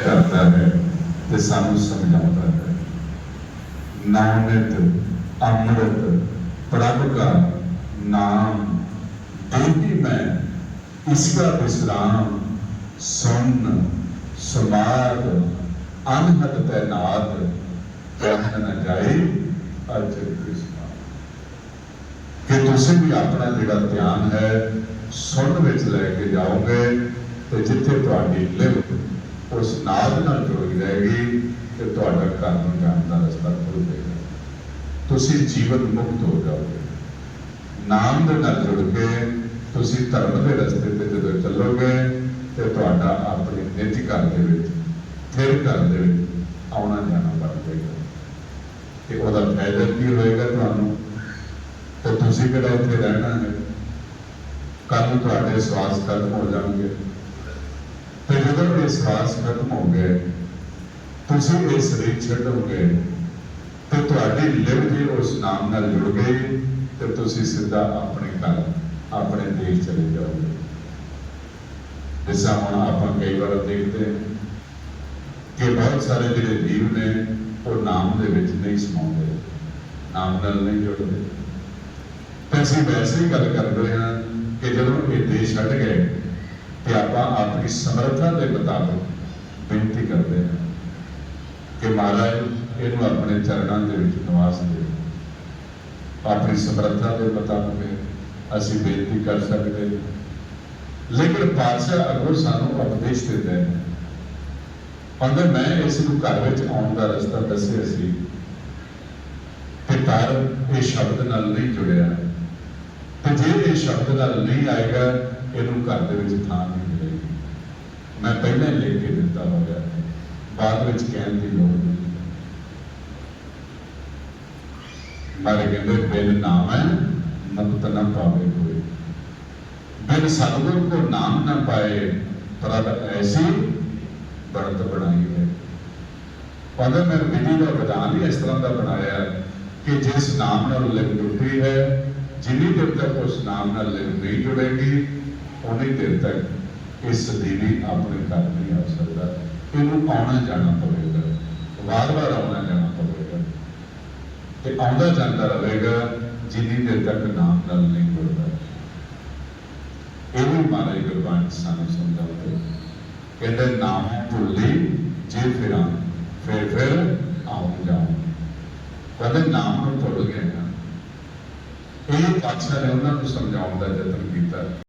ਕਰਦਾ ਹੈ ਤੇ ਸਾਨੂੰ ਸਮਝਾਉਂਦਾ ਹੈ। ਨਾਮਿਤ ਅੰਮ੍ਰਿਤ, ਪ੍ਰਭ ਦਾ ਨਾਮ ਦੇਤੀ ਮੈਂ ਇਸ ਦਾ ਵਿਸਰਾਮ, ਸੁਣ, ਸਮਾਦ, ਅਨਹਦ ਤੈਨਾਤ ਰਹਿ ਨਾ ਜਾਏ ਅਜ ਕ੍ਰਿਸ਼ਨਾ। ਕਿ ਤੁਸੀਂ ਵੀ ਆਪਣਾ ਜਿਹੜਾ ਧਿਆਨ ਹੈ ਸੁਣ ਵਿੱਚ ਲੈ ਕੇ ਜਾਓਗੇ ਤੇ ਜਿੱਥੇ ਤੁਹਾਡੀ ਲਿਵ ਉਸ ਨਾਦ ਨਾਲ ਜੁੜ ਜਾਏਗੀ ਤੇ ਤੁਹਾਡਾ ਕਰਮ ਜਾਣ ਦਾ ਰਸਤਾ ਖੁੱਲ ਜਾਏਗਾ। ਤੁਸੀਂ ਜੀਵਨ ਮੁਕਤ ਹੋ ਜਾਓਗੇ। ਨਾਮ ਦੇ ਨਾਲ ਜੁੜ ਕੇ ਤੁਸੀਂ ਧਰਮ ਦੇ ਰਸਤੇ ਤੇ ਜਦੋਂ ਚੱਲੋਗੇ ਤੇ ਤੁਹਾਡਾ ਆਪਣੇ ਨਿੱਜ ਘਰ ਦੇ ਵਿੱਚ ਥਿਰ ਘਰ ਦੇ ਵਿੱਚ ਆਉਣਾ ਜਾਣਾ ਬਣ ਜਾਏਗਾ। ਤੇ ਉਹਦਾ ਫਾਇਦਾ ਕੀ ਹੋਏਗਾ ਤੁਹਾਨੂੰ? ਤੇ ਤੁਸੀਂ ਕਿਹੜਾ ਉੱਥੇ ਰਹਿਣਾ ਹੈ? ਕੱਲ ਤੁਹਾਡੇ ਸਵਾਸ ਖਤਮ ਹੋ ਜਾਣਗੇ। ਤੇ ਜਦੋਂ ਇਹ ਸਵਾਸ ਖਤਮ ਹੋ ਗਏ, ਤੁਸੀਂ ਇਹ ਸਰੀਰ ਛੱਡੋਗੇ ਤੇ ਤੁਹਾਡੀ ਲਿਵ ਜੇ ਉਸ ਨਾਮ ਨਾਲ ਜੁੜ ਗਈ, ਤੇ ਤੁਸੀਂ ਸਿੱਧਾ ਆਪਣੇ ਘਰ, ਆਪਣੇ ਦੇਸ਼ ਚਲੇ ਜਾਓਗੇ। ਜਿਸ ਹੁਣ ਆਪਾਂ ਕਈ ਵਾਰ ਦੇਖਦੇ ਹਾਂ ਕਿ ਬਹੁਤ ਸਾਰੇ ਜਿਹੜੇ ਜੀਵ ਨੇ, ਉਹ ਨਾਮ ਦੇ ਵਿੱਚ ਨਹੀਂ ਸਮਾਉਂਦੇ, ਨਾਮ ਨਾਲ ਨਹੀਂ ਜੁੜਦੇ। ਤੇ ਅਸੀਂ ਵੈਸੇ ਹੀ ਗੱਲ ਕਰਦੇ ਹਾਂ ਕਿ ਜਦੋਂ ਇਹ ਦੇਸ਼ ਛੱਡ ਗਏ ਤੇ ਆਪਾਂ ਆਪਣੀ ਸਮਰੱਥਾ ਦੇ ਮੁਤਾਬਕ ਬੇਨਤੀ ਕਰਦੇ ਹਾਂ ਕਿ ਮਹਾਰਾਜ ਇਹਨੂੰ ਆਪਣੇ ਚਰਨਾਂ ਦੇ ਵਿੱਚ ਨਿਵਾਸ ਦੇ। ਆਪਣੀ ਸਮਰੱਥਾ ਦੇ ਮੁਤਾਬਕ ਅਸੀਂ ਬੇਨਤੀ ਕਰ ਸਕਦੇ ਲੇਕਿਨ ਪਾਤਸ਼ਾਹ ਅਗਰ ਸਾਨੂੰ ਉਪਦੇਸ਼ ਦਿੰਦੇ ਨੇ। ਕਹਿੰਦੇ, ਮੈਂ ਇਸ ਨੂੰ ਘਰ ਵਿੱਚ ਆਉਣ ਦਾ ਰਸਤਾ ਦੱਸਿਆ ਸੀ ਤੇ ਪਰ ਇਹ ਸ਼ਬਦ ਨਾਲ ਨਹੀਂ ਜੁੜਿਆ। ਜੇ ਇਹ ਸ਼ਬਦ ਨਾਲ ਨਹੀਂ ਆਏਗਾ, ਇਹਨੂੰ ਘਰ ਦੇ ਵਿੱਚ ਥਾਂ ਨਹੀਂ ਮਿਲੇਗੀ। ਮੈਂ ਪਹਿਲਾਂ ਹੀ ਲਿਖ ਕੇ ਦਿੱਤਾ ਹੋਇਆ ਬਾਅਦ ਵਿੱਚ ਕਹਿਣ ਦੀ ਲੋੜ ਨਹੀਂ। ਮਾਰੇ ਕਹਿੰਦੇ, ਬਿਨ ਨਾਮ ਹੈ ਮੁਕਤ ਨਾ ਪਾਵੇ ਕੋਈ। ਬਿਨ ਸਤਿਗੁਰ ਕੋ ਨਾਮ ਨਾ ਪਾਏ, ਪ੍ਰਭ ਐਸੀ ਬਣਤ ਬਣਾਈ ਹੈ। ਕਹਿੰਦੇ ਮੈਂ ਵਿਧੀ ਦਾ ਵਿਧਾਨ ਹੀ ਇਸ ਤਰ੍ਹਾਂ ਦਾ ਬਣਾਇਆ ਕਿ ਜਿਸ ਨਾਮ ਨਾਲ ਲਿੰਗ ਜੁੜੀ ਹੈ ਜਿੰਨੀ ਦੇਰ ਤੱਕ ਉਸ ਨਾਮ ਨਾਲ ਨਹੀਂ ਜੁੜੇਗੀ, ਉਨੀ ਦੇਰ ਤੱਕ ਇਸ ਦੀਵੀ ਆਪਣੇ ਘਰ ਨਹੀਂ ਆ ਸਕਦਾ। ਇਹਨੂੰ ਆਉਣਾ ਜਾਣਾ ਪਵੇਗਾ ਵਾਰ-ਵਾਰ ਆਉਣਾ ਜਾਣਾ ਪਵੇਗਾ ਤੇ ਆਉਂਦਾ ਜਾਂਦਾ ਰਹੇਗਾ ਜਿੰਨੀ ਦੇਰ ਤੱਕ ਨਾਮ ਨਾਲ ਨਹੀਂ ਜੁੜਦਾ। ਇਹ ਵੀ ਮਹਾਰਾਜ ਗੁਰਬਾਣੀ ਸਾਨੂੰ ਸਮਝਾਉਂਦੇ ਕਹਿੰਦੇ, ਨਾਮ ਭੁੱਲੀ, ਜੇ ਫਿਰਾਂ ਫਿਰ ਫਿਰ ਆਉਂ ਜਾਉਂ। ਕਹਿੰਦੇ, ਨਾਮ ਨੂੰ ਭੁੱਲ ਗਏ ਇਹ ਪਾਤਸ਼ਾਹ ਨੇ ਉਹਨਾਂ ਨੂੰ ਸਮਝਾਉਣ ਦਾ ਯਤਨ ਕੀਤਾ।